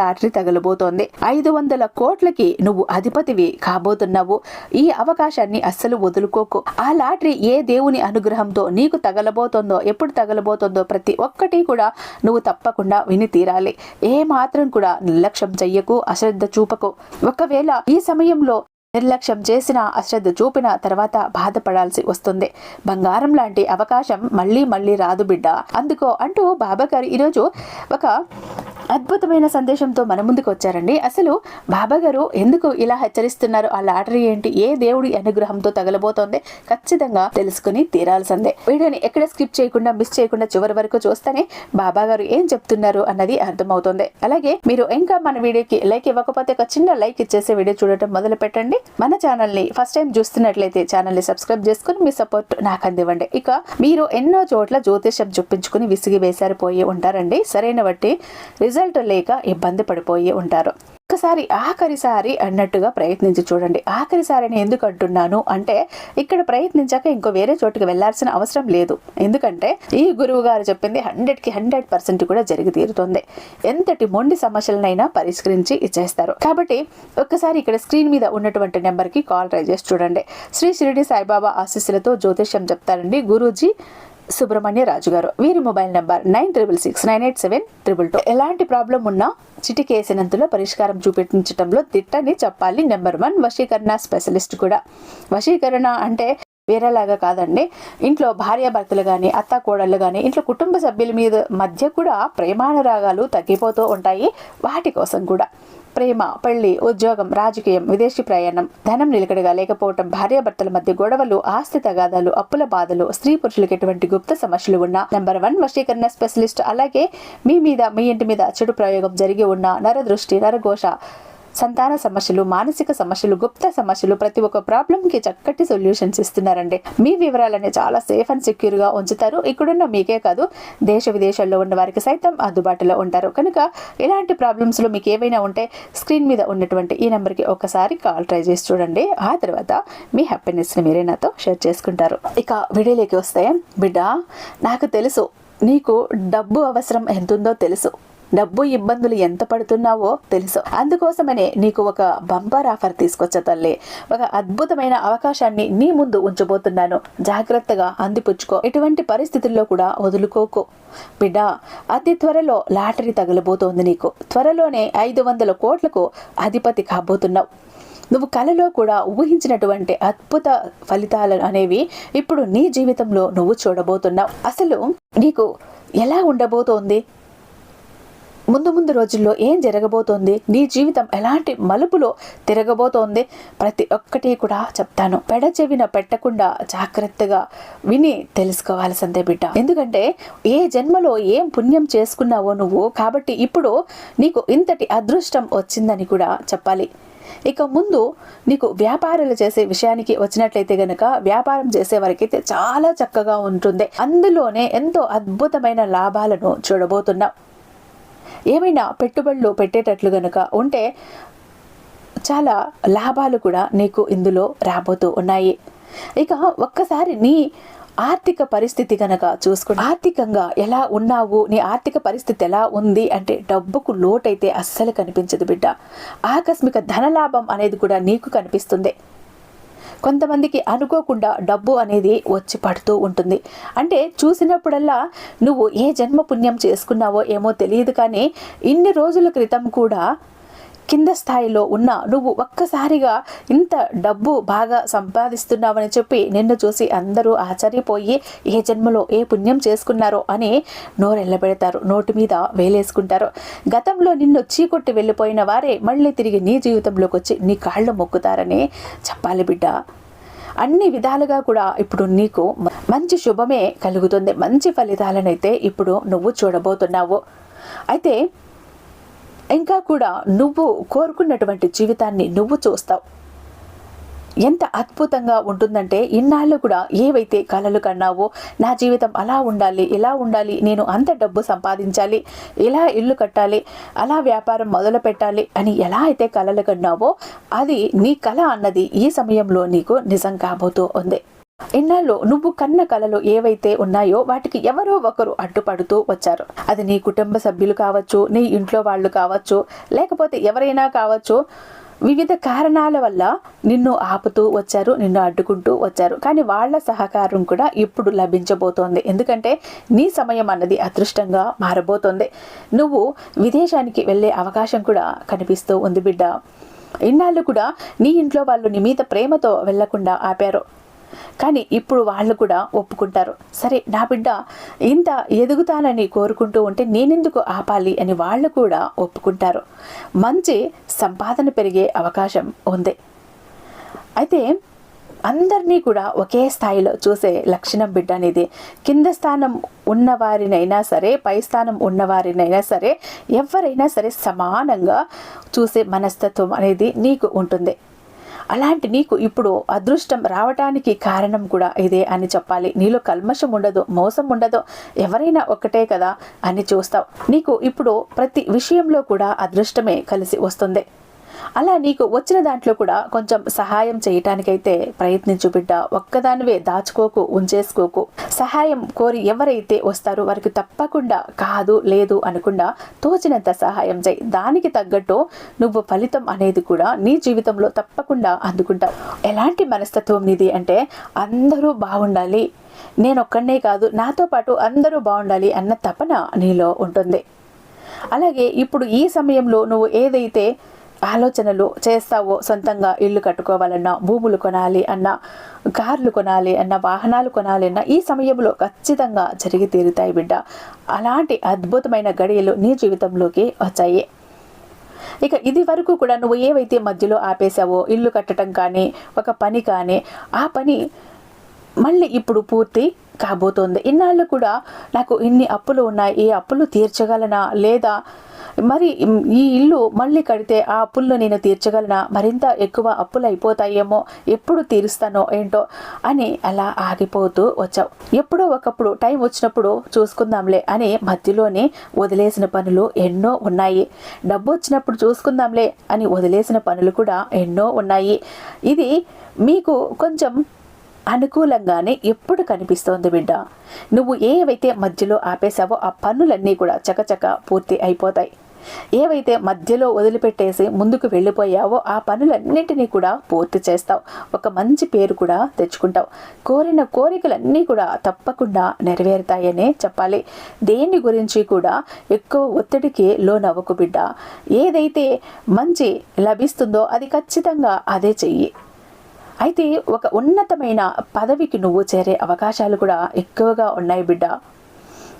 Lottery తగలబోతోంది. ఐదు వందల కోట్లకి నువ్వు అధిపతివి కాబోతున్నావు. ఈ అవకాశాన్ని అస్సలు వదులుకోకు. ఆ లాటరీ ఏ దేవుని అనుగ్రహంతో నీకు తగలబోతోందో ఎప్పుడు తగలబోతోందో ప్రతి ఒక్కటి కూడా నువ్వు తప్పకుండా విని తీరాలి. ఏ మాత్రం కూడా నిర్లక్ష్యం చెయ్యకు అశ్రద్ధ చూపకు. ఒకవేళ ఈ సమయంలో నిర్లక్ష్యం చేసిన అశ్రద్ధ చూపిన తర్వాత బాధపడాల్సి వస్తుంది. బంగారం లాంటి అవకాశం మళ్ళీ మళ్ళీ రాదు బిడ్డ. అందుకో అంటూ బాబా గారు ఈరోజు ఒక అద్భుతమైన సందేశంతో మన ముందుకు వచ్చారండి. అసలు బాబా గారు ఎందుకు ఇలా హెచ్చరిస్తున్నారు? ఆ లాటరీ ఏంటి? ఏ దేవుడి అనుగ్రహంతో తగలబోతోంది? ఖచ్చితంగా తెలుసుకుని తీరాల్సిందే. వీడియోని ఎక్కడ స్కిప్ చేయకుండా మిస్ చేయకుండా చివరి వరకు చూస్తేనే బాబా గారు ఏం చెప్తున్నారు అన్నది అర్థమవుతుంది. అలాగే మీరు ఇంకా మన వీడియోకి లైక్ ఇవ్వకపోతే ఒక చిన్న లైక్ ఇచ్చేసి వీడియో చూడటం మొదలు పెట్టండి. మన ఛానల్ని ఫస్ట్ టైం చూస్తున్నట్లయితే ఛానల్ని సబ్స్క్రైబ్ చేసుకుని మీ సపోర్ట్ నాకు అందివ్వండి. ఇక మీరు ఎన్నో చోట్ల జ్యోతిషం చూపించుకుని విసిగి వేసారు పోయి ఉంటారండి. సరైన బట్టి రిజల్ట్ లేక ఇబ్బంది పడిపోయి ఉంటారు. ఒక్కసారి ఆఖరిసారి అన్నట్టుగా ప్రయత్నించి చూడండి. ఆఖరిసారి నేను ఎందుకు అంటున్నాను అంటే ఇక్కడ ప్రయత్నించాక ఇంకో వేరే చోటుకి వెళ్ళాల్సిన అవసరం లేదు. ఎందుకంటే ఈ గురువు గారు చెప్పింది హండ్రెడ్కి హండ్రెడ్ పర్సెంట్ కూడా జరిగి తీరుతుంది. ఎంతటి మొండి సమస్యలనైనా పరిష్కరించి ఇచ్చేస్తారు. కాబట్టి ఒక్కసారి ఇక్కడ స్క్రీన్ మీద ఉన్నటువంటి నెంబర్కి కాల్ ట్రై చేసి చూడండి. శ్రీ షిరిడి సాయిబాబా ఆశీస్సులతో జ్యోతిష్యం చెప్తారండి గురూజీ. సుబ్రహ్మణ్య రాజు గారు వీరి mobile number nine triple six nine eight seven triple two. ఎలాంటి ప్రాబ్లం ఉన్నా చిటికేసినంతలో పరిష్కారం చూపించడంలో దిట్టని చెప్పాలి నెంబర్ వన్ వశీకరణ స్పెషలిస్ట్ కూడా. వశీకరణ అంటే వేరేలాగా కాదండి. ఇంట్లో భార్యాభర్తలు కానీ అత్త కోడళ్ళు కానీ ఇంట్లో కుటుంబ సభ్యుల మీద మధ్య కూడా ప్రేమానురాగాలు తగ్గిపోతూ ఉంటాయి. వాటి కోసం కూడా. ప్రేమ పెళ్ళి ఉద్యోగం రాజకీయం విదేశీ ప్రయాణం ధనం నిలకడగా లేకపోవటం భార్యాభర్తల మధ్య గొడవలు ఆస్తి తగాదాలు అప్పుల బాధలు స్త్రీ పురుషులకు ఎటువంటి గుప్త సమస్యలు ఉన్న నెంబర్ వన్ వశీకరణ స్పెషలిస్ట్ అలాగే మీ మీద మీ ఇంటి మీద చెడు ప్రయోగం జరిగి ఉన్న నరదృష్టి నరఘోష సంతాన సమస్యలు మానసిక సమస్యలు గుప్త సమస్యలు ప్రతి ఒక్క ప్రాబ్లం కి చక్కటి సొల్యూషన్స్ ఇస్తున్నారండి. మీ వివరాలని చాలా సేఫ్ అండ్ సెక్యూర్గా ఉంచుతారు. ఇక్కడున్న మీకే కాదు దేశ విదేశాల్లో ఉన్న వారికి సైతం అందుబాటులో ఉంటారు. కనుక ఇలాంటి ప్రాబ్లమ్స్లో మీకు ఏవైనా ఉంటే స్క్రీన్ మీద ఉన్నటువంటి ఈ నెంబర్కి ఒకసారి కాల్ ట్రై చేసి చూడండి. ఆ తర్వాత మీ హ్యాపీనెస్ని మీరే నాతో షేర్ చేసుకుంటారు. ఇక వీడియోలోకి వస్తే బిడ్డ నాకు తెలుసు నీకు డబ్బు అవసరం ఎంతుందో తెలుసు. డబ్బు ఇబ్బందులు ఎంత పడుతున్నావో తెలుసు. అందుకోసమనే నీకు ఒక బంపర్ ఆఫర్ తీసుకొచ్చా తల్లి. ఒక అద్భుతమైన అవకాశాన్ని నీ ముందు ఉంచబోతున్నాను. జాగ్రత్తగా అందిపుచ్చుకో. ఎటువంటి పరిస్థితుల్లో కూడా వదులుకోకు. బిడ్డ అతి త్వరలో లాటరీ తగలబోతోంది నీకు. త్వరలోనే ఐదు వందల కోట్లకు అధిపతి కాబోతున్నావు. నువ్వు కలలో కూడా ఊహించినటువంటి అద్భుత ఫలితాలు అనేవి ఇప్పుడు నీ జీవితంలో నువ్వు చూడబోతున్నావు. అసలు నీకు ఎలా ఉండబోతోంది? ముందు ముందు రోజుల్లో ఏం జరగబోతోంది? నీ జీవితం ఎలాంటి మలుపులో తిరగబోతోంది? ప్రతి ఒక్కటి కూడా చెప్తాను. పెడచెవిన పెట్టకుండా జాగ్రత్తగా విని తెలుసుకోవాల్సిందే బిడ్డ. ఎందుకంటే ఏ జన్మలో ఏం పుణ్యం చేసుకున్నావో నువ్వు కాబట్టి ఇప్పుడు నీకు ఇంతటి అదృష్టం వచ్చిందని కూడా చెప్పాలి. ఇక ముందు నీకు వ్యాపారాలు చేసే విషయానికి వచ్చినట్లయితే గనక వ్యాపారం చేసే వారికైతే చాలా చక్కగా ఉంటుంది. అందులోనే ఎంతో అద్భుతమైన లాభాలను చూడబోతున్నావు ఏమైనా పెట్టుబడులు పెట్టేటట్లు గనక ఉంటే చాలా లాభాలు కూడా నీకు ఇందులో రాబోతూ ఉన్నాయి. ఇక ఒక్కసారి నీ ఆర్థిక పరిస్థితి కనుక చూసుకుని ఆర్థికంగా ఎలా ఉన్నావు? నీ ఆర్థిక పరిస్థితి ఎలా ఉంది? అంటే డబ్బుకు లోటైతే అస్సలు కనిపించదు బిడ్డ. ఆకస్మిక ధనలాభం అనేది కూడా నీకు కనిపిస్తుంది. కొంతమందికి అనుకోకుండా డబ్బు అనేది వచ్చి పడుతూ ఉంటుంది. అంటే చూసినప్పుడల్లా నువ్వు ఏ జన్మ పుణ్యం చేసుకున్నావో ఏమో తెలియదు కానీ ఇన్ని రోజుల క్రితం కూడా కింద స్థాయిలో ఉన్న నువ్వు ఒక్కసారిగా ఇంత డబ్బు బాగా సంపాదిస్తున్నావని చెప్పి నిన్ను చూసి అందరూ ఆశ్చర్యపోయి ఏ జన్మలో ఏ పుణ్యం చేసుకున్నారో అని నోరెళ్ళబెడతారు నోటి మీద వేలేసుకుంటారు. గతంలో నిన్ను చీకొట్టి వెళ్ళిపోయిన వారే మళ్ళీ తిరిగి నీ జీవితంలోకి వచ్చి నీ కాళ్ళు మొక్కుతారని చెప్పాలి బిడ్డ. అన్ని విధాలుగా కూడా ఇప్పుడు నీకు మంచి శుభమే కలుగుతుంది మంచి ఫలితాలనైతే ఇప్పుడు నువ్వు చూడబోతున్నావు. అయితే ఇంకా కూడా నువ్వు కోరుకున్నటువంటి జీవితాన్ని నువ్వు చూస్తావు. ఎంత అద్భుతంగా ఉంటుందంటే ఇన్నాళ్ళు కూడా ఏవైతే కలలు కన్నావో నా జీవితం అలా ఉండాలి ఇలా ఉండాలి నేను అంత డబ్బు సంపాదించాలి ఇలా ఇల్లు కట్టాలి అలా వ్యాపారం మొదలు పెట్టాలి అని ఎలా అయితే కలలు కన్నావో అది నీ కళ అన్నది ఈ సమయంలో నీకు నిజం కాబోతూ ఉంది. ఇన్నాళ్ళు నువ్వు కన్న కళలు ఏవైతే ఉన్నాయో వాటికి ఎవరో ఒకరు అడ్డుపడుతూ వచ్చారు. అది నీ కుటుంబ సభ్యులు కావచ్చు నీ ఇంట్లో వాళ్ళు కావచ్చు లేకపోతే ఎవరైనా కావచ్చు. వివిధ కారణాల వల్ల నిన్ను ఆపుతూ వచ్చారు నిన్ను అడ్డుకుంటూ వచ్చారు. కానీ వాళ్ళ సహకారం కూడా ఇప్పుడు లభించబోతోంది. ఎందుకంటే నీ సమయం అన్నది అదృష్టంగా మారబోతోంది. నువ్వు విదేశానికి వెళ్ళే అవకాశం కూడా కనిపిస్తూ ఉంది బిడ్డ. ఇన్నాళ్ళు కూడా నీ ఇంట్లో వాళ్ళు నీ మీద ప్రేమతో వెళ్ళకుండా ఆపారు. కానీ ఇప్పుడు వాళ్ళు కూడా ఒప్పుకుంటారు. సరే నా బిడ్డ ఇంత ఎదుగుతానని కోరుకుంటూ ఉంటే నేనెందుకు ఆపాలి అని వాళ్ళు కూడా ఒప్పుకుంటారు. మంచి సంపాదన పెరిగే అవకాశం ఉంది. అయితే అందరినీ కూడా ఒకే స్థాయిలో చూసే లక్షణం బిడ్డ అనేది కింద స్థానం ఉన్నవారినైనా సరే పై స్థానం ఉన్నవారినైనా సరే ఎవరైనా సరే సమానంగా చూసే మనస్తత్వం అనేది నీకు ఉంటుంది. అలాంటి నీకు ఇప్పుడు అదృష్టం రావటానికి కారణం కూడా ఇదే అని చెప్పాలి. నీలో కల్మషం ఉండదు మోసం ఉండదు ఎవరైనా ఒక్కటే కదా అని చూస్తావు. నీకు ఇప్పుడు ప్రతి విషయంలో కూడా అదృష్టమే కలిసి వస్తుంది. అలా నీకు వచ్చిన దాంట్లో కూడా కొంచెం సహాయం చేయటానికైతే ప్రయత్నించు బిడ్డ. ఒక్కదానివే దాచుకోకు ఉంచేసుకోకు. సహాయం కోరి ఎవరైతే వస్తారో వారికి తప్పకుండా కాదు లేదు అనకుండా తోచినంత సహాయం చేయి. దానికి తగ్గట్టు నువ్వు ఫలితం అనేది కూడా నీ జీవితంలో తప్పకుండా అందుకుంటావు. ఎలాంటి మనస్తత్వం నీది అంటే అందరూ బాగుండాలి. నేను కాదు నాతో పాటు అందరూ బాగుండాలి అన్న తపన నీలో ఉంటుంది. అలాగే ఇప్పుడు ఈ సమయంలో నువ్వు ఏదైతే ఆలోచనలు చేస్తావో సొంతంగా ఇల్లు కట్టుకోవాలన్నా భూములు కొనాలి అన్న కార్లు కొనాలి అన్న వాహనాలు కొనాలి అన్న ఈ సమయంలో ఖచ్చితంగా జరిగి తీరుతాయి బిడ్డ. అలాంటి అద్భుతమైన గడియలు నీ జీవితంలోకి వచ్చాయి. ఇక ఇది వరకు కూడా నువ్వు ఏవైతే మధ్యలో ఆపేశావో ఇల్లు కట్టడం కానీ ఒక పని కానీ ఆ పని మళ్ళీ ఇప్పుడు పూర్తి కాబోతోంది. ఇన్నాళ్ళు కూడా నాకు ఇన్ని అప్పులు ఉన్నాయి. ఈ అప్పులు తీర్చగలనా? లేదా? మరి ఈ ఇల్లు మళ్ళీ కడితే ఆ అప్పుల్లో నేను తీర్చగలనా? మరింత ఎక్కువ అప్పులు అయిపోతాయేమో? ఎప్పుడు తీరుస్తానో ఏంటో? అని అలా ఆగిపోతూ వచ్చావు. ఎప్పుడో ఒకప్పుడు టైం వచ్చినప్పుడు చూసుకుందాంలే అని మధ్యలోనే వదిలేసిన పనులు ఎన్నో ఉన్నాయి. డబ్బు వచ్చినప్పుడు చూసుకుందాంలే అని వదిలేసిన పనులు కూడా ఎన్నో ఉన్నాయి. ఇది మీకు కొంచెం అనుకూలంగానే ఎప్పుడు కనిపిస్తోంది బిడ్డ. నువ్వు ఏవైతే మధ్యలో ఆపేశావో ఆ పనులన్నీ కూడా చకచక పూర్తి అయిపోతాయి. ఏవైతే మధ్యలో వదిలిపెట్టేసి ముందుకు వెళ్ళిపోయావో ఆ పనులన్నింటినీ కూడా పూర్తి చేస్తావు. ఒక మంచి పేరు కూడా తెచ్చుకుంటావు. కోరిన కోరికలన్నీ కూడా తప్పకుండా నెరవేరుతాయనే చెప్పాలి. దేని గురించి కూడా ఎక్కువ ఒత్తిడికి లోనవ్వకు బిడ్డ. ఏదైతే మంచి లభిస్తుందో అది ఖచ్చితంగా అదే చెయ్యి. అయితే ఒక ఉన్నతమైన పదవికి నువ్వు చేరే అవకాశాలు కూడా ఎక్కువగా ఉన్నాయి బిడ్డ.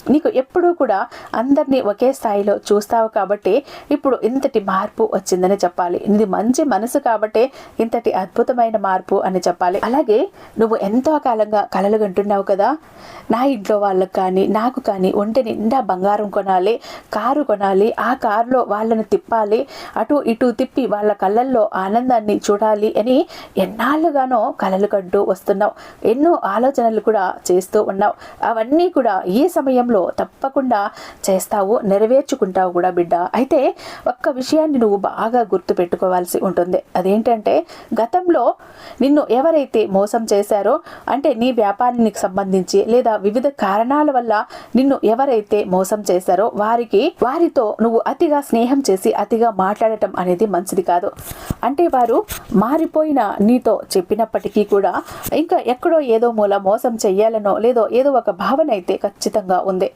నీకు ఎప్పుడూ కూడా అందరినీ ఒకే స్థాయిలో చూస్తావు కాబట్టి ఇప్పుడు ఇంతటి మార్పు వచ్చిందని చెప్పాలి. ఇది మంచి మనసు కాబట్టి ఇంతటి అద్భుతమైన మార్పు అని చెప్పాలి. అలాగే నువ్వు ఎంతో కాలంగా కలలు కంటున్నావు కదా. నా ఇంట్లో వాళ్ళకు కానీ నాకు కానీ ఒంటి నిండా బంగారం కొనాలి కారు కొనాలి ఆ కారులో వాళ్ళని తిప్పాలి అటు ఇటు తిప్పి వాళ్ళ కళ్ళల్లో ఆనందాన్ని చూడాలి అని ఎన్నాళ్ళుగానో కలలు కంటూ వస్తున్నావు. ఎన్నో ఆలోచనలు కూడా చేస్తూ ఉన్నావు. అవన్నీ కూడా ఈ సమయం సమయంలో తప్పకుండా చేస్తావు నెరవేర్చుకుంటావు కూడా బిడ్డ. అయితే ఒక్క విషయాన్ని నువ్వు బాగా గుర్తు పెట్టుకోవాల్సి ఉంటుంది. అదేంటంటే గతంలో నిన్ను ఎవరైతే మోసం చేశారో అంటే నీ వ్యాపారానికి సంబంధించి లేదా వివిధ కారణాల వల్ల నిన్ను ఎవరైతే మోసం చేశారో వారికి వారితో నువ్వు అతిగా స్నేహం చేసి అతిగా మాట్లాడటం అనేది మంచిది కాదు. అంటే వారు మారిపోయిన నీతో చెప్పినప్పటికీ కూడా ఇంకా ఎక్కడో ఏదో మూల మోసం చెయ్యాలనో లేదో ఏదో ఒక భావన అయితే ఖచ్చితంగా ఉంది. ఉంది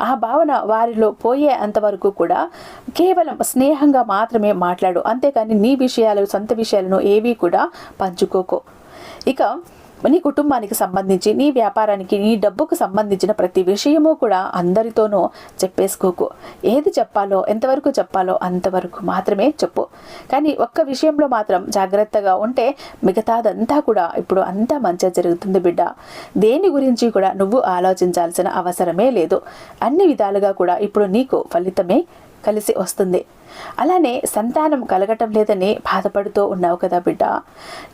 ఆ భావన వారిలో పోయే అంతవరకు కూడా కేవలం స్నేహంగా మాత్రమే మాట్లాడు. అంతేకాని నీ విషయాలు సొంత విషయాలను ఏవి కూడా పంచుకోకు. ఇక నీ కుటుంబానికి సంబంధించి నీ వ్యాపారానికి నీ డబ్బుకు సంబంధించిన ప్రతి విషయము కూడా అందరితోనూ చెప్పేసుకోకు. ఏది చెప్పాలో ఎంతవరకు చెప్పాలో అంతవరకు మాత్రమే చెప్పు. కానీ ఒక్క విషయంలో మాత్రం జాగ్రత్తగా ఉంటే మిగతాదంతా కూడా ఇప్పుడు అంతా మంచిగా జరుగుతుంది బిడ్డ. దేని గురించి కూడా నువ్వు ఆలోచించాల్సిన అవసరమే లేదు. అన్ని విధాలుగా కూడా ఇప్పుడు నీకు ఫలితమే కలిసి వస్తుంది. అలానే సంతానం కలగటం లేదని బాధపడుతూ ఉన్నావు కదా బిడ్డ.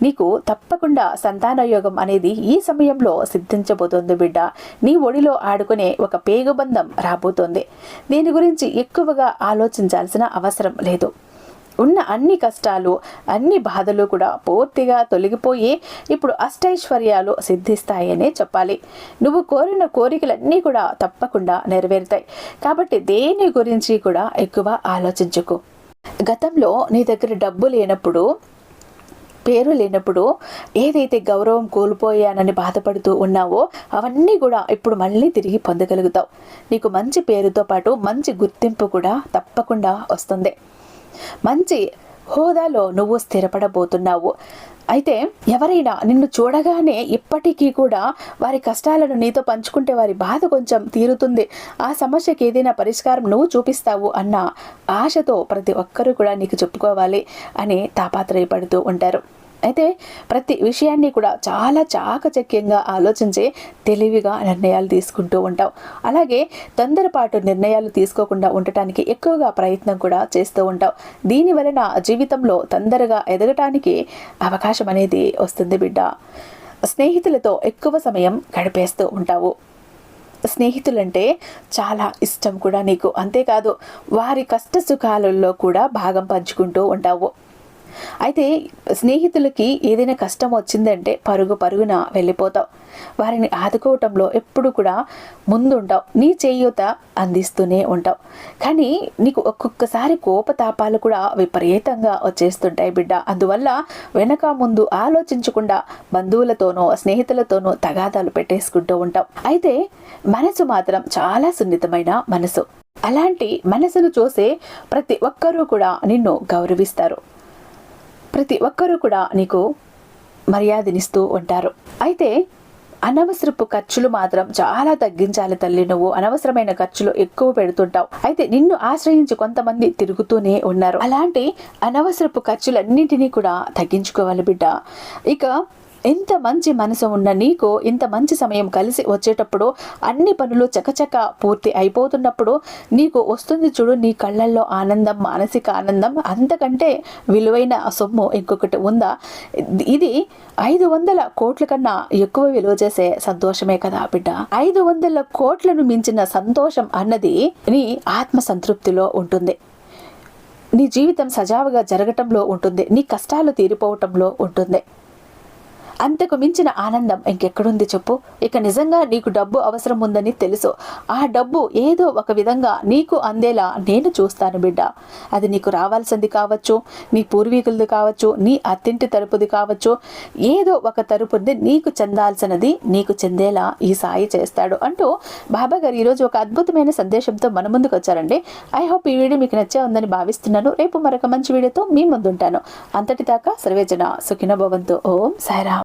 నీకు తప్పకుండా సంతాన యోగం అనేది ఈ సమయంలో సిద్ధించబోతోంది బిడ్డ. నీ ఒడిలో ఆడుకునే ఒక పేగుబంధం రాబోతోంది. దీని గురించి ఎక్కువగా ఆలోచించాల్సిన అవసరం లేదు. ఉన్న అన్ని కష్టాలు అన్ని బాధలు కూడా పూర్తిగా తొలగిపోయి ఇప్పుడు అష్టైశ్వర్యాలు సిద్ధిస్తాయనే చెప్పాలి. నువ్వు కోరిన కోరికలన్నీ కూడా తప్పకుండా నెరవేరుతాయి. కాబట్టి దేని గురించి కూడా ఎక్కువ ఆలోచించుకు. గతంలో నీ దగ్గర డబ్బు లేనప్పుడు పేరు లేనప్పుడు ఏదైతే గౌరవం కోల్పోయానని బాధపడుతూ ఉన్నావో అవన్నీ కూడా ఇప్పుడు మళ్ళీ తిరిగి పొందగలుగుతావు. నీకు మంచి పేరుతో పాటు మంచి గుర్తింపు కూడా తప్పకుండా వస్తుంది. మంచి హోదాలో నువ్వు స్థిరపడబోతున్నావు. అయితే ఎవరైనా నిన్ను చూడగానే ఇప్పటికీ కూడా వారి కష్టాలను నీతో పంచుకుంటే వారి బాధ కొంచెం తీరుతుంది. ఆ సమస్యకి ఏదైనా పరిష్కారం నువ్వు చూపిస్తావు అన్న ఆశతో ప్రతి ఒక్కరూ కూడా నీకు చెప్పుకోవాలి అని తాపాత్రయపడుతూ ఉంటారు. అయితే ప్రతి విషయాన్ని కూడా చాలా చాకచక్యంగా ఆలోచించి తెలివిగా నిర్ణయాలు తీసుకుంటూ ఉంటాం. అలాగే తొందరపాటు నిర్ణయాలు తీసుకోకుండా ఉండటానికి ఎక్కువగా ప్రయత్నం కూడా చేస్తూ ఉంటాం. దీని వలన జీవితంలో తొందరగా ఎదగటానికి అవకాశం అనేది వస్తుంది బిడ్డ. స్నేహితులతో ఎక్కువ సమయం గడిపేస్తూ ఉంటావు. స్నేహితులంటే చాలా ఇష్టం కూడా నీకు. అంతేకాదు వారి కష్ట సుఖాలలో కూడా భాగం పంచుకుంటూ ఉంటావు. అయితే స్నేహితులకి ఏదైనా కష్టం వచ్చిందంటే పరుగు పరుగున వెళ్ళిపోతావు. వారిని ఆదుకోవటంలో ఎప్పుడు కూడా ముందుంటావు నీ చేయూత అందిస్తూనే ఉంటావు. కానీ నీకు ఒక్కొక్కసారి కోపతాపాలు కూడా విపరీతంగా వచ్చేస్తుంటాయి బిడ్డ. అందువల్ల వెనక ముందు ఆలోచించకుండా బంధువులతోనో స్నేహితులతోనో తగాదాలు పెట్టేసుకుంటూ ఉంటావు. అయితే మనసు మాత్రం చాలా సున్నితమైన మనసు. అలాంటి మనసును చూసే ప్రతి ఒక్కరూ కూడా నిన్ను గౌరవిస్తారు. ప్రతి ఒక్కరూ కూడా నీకు మర్యాదనిస్తూ ఉంటారు. అయితే అనవసరపు ఖర్చులు మాత్రం చాలా తగ్గించాలి తల్లి నువ్వు. అనవసరమైన ఖర్చులు ఎక్కువ పెడుతుంటావు. అయితే నిన్ను ఆశ్రయించి కొంతమంది తిరుగుతూనే ఉన్నారు. అలాంటి అనవసరపు ఖర్చులన్నింటినీ కూడా తగ్గించుకోవాలి బిడ్డ. ఇక ఎంత మంచి మనసు ఉన్న నీకు ఇంత మంచి సమయం కలిసి వచ్చేటప్పుడు అన్ని పనులు చకచక పూర్తి అయిపోతున్నప్పుడు నీకు వస్తుంది చూడు నీ కళ్ళల్లో ఆనందం మానసిక ఆనందం అంతకంటే విలువైన సొమ్ము ఇంకొకటి ఉందా? ఇది ఐదు వందల కోట్ల కన్నా ఎక్కువ విలువ చేసే సంతోషమే కదా బిడ్డ. ఐదు వందల కోట్లను మించిన సంతోషం అన్నది నీ ఆత్మ సంతృప్తిలో ఉంటుంది. నీ జీవితం సజావుగా జరగటంలో ఉంటుంది. నీ కష్టాలు తీరిపోవటంలో ఉంటుంది. అంతకు మించిన ఆనందం ఇంకెక్కడుంది చెప్పు. ఇక నిజంగా నీకు డబ్బు అవసరం ఉందని తెలుసు. ఆ డబ్బు ఏదో ఒక విధంగా నీకు అందేలా నేను చూస్తాను బిడ్డ. అది నీకు రావాల్సింది కావచ్చు నీ పూర్వీకులది కావచ్చు నీ అత్తింటి తరపుది కావచ్చు. ఏదో ఒక తరపుది నీకు చెందాల్సినది నీకు చెందేలా ఈ సాయి చేస్తాడు అంటూ బాబా గారు ఈరోజు ఒక అద్భుతమైన సందేశంతో మన ముందుకు వచ్చారండి. ఐ హోప్ ఈ వీడియో మీకు నచ్చే ఉందని భావిస్తున్నాను. రేపు మరొక మంచి వీడియోతో మీ ముందుంటాను. అంతటి దాకా సర్వేజన సుఖిన భవంతు. ఓం సాయిరామ్.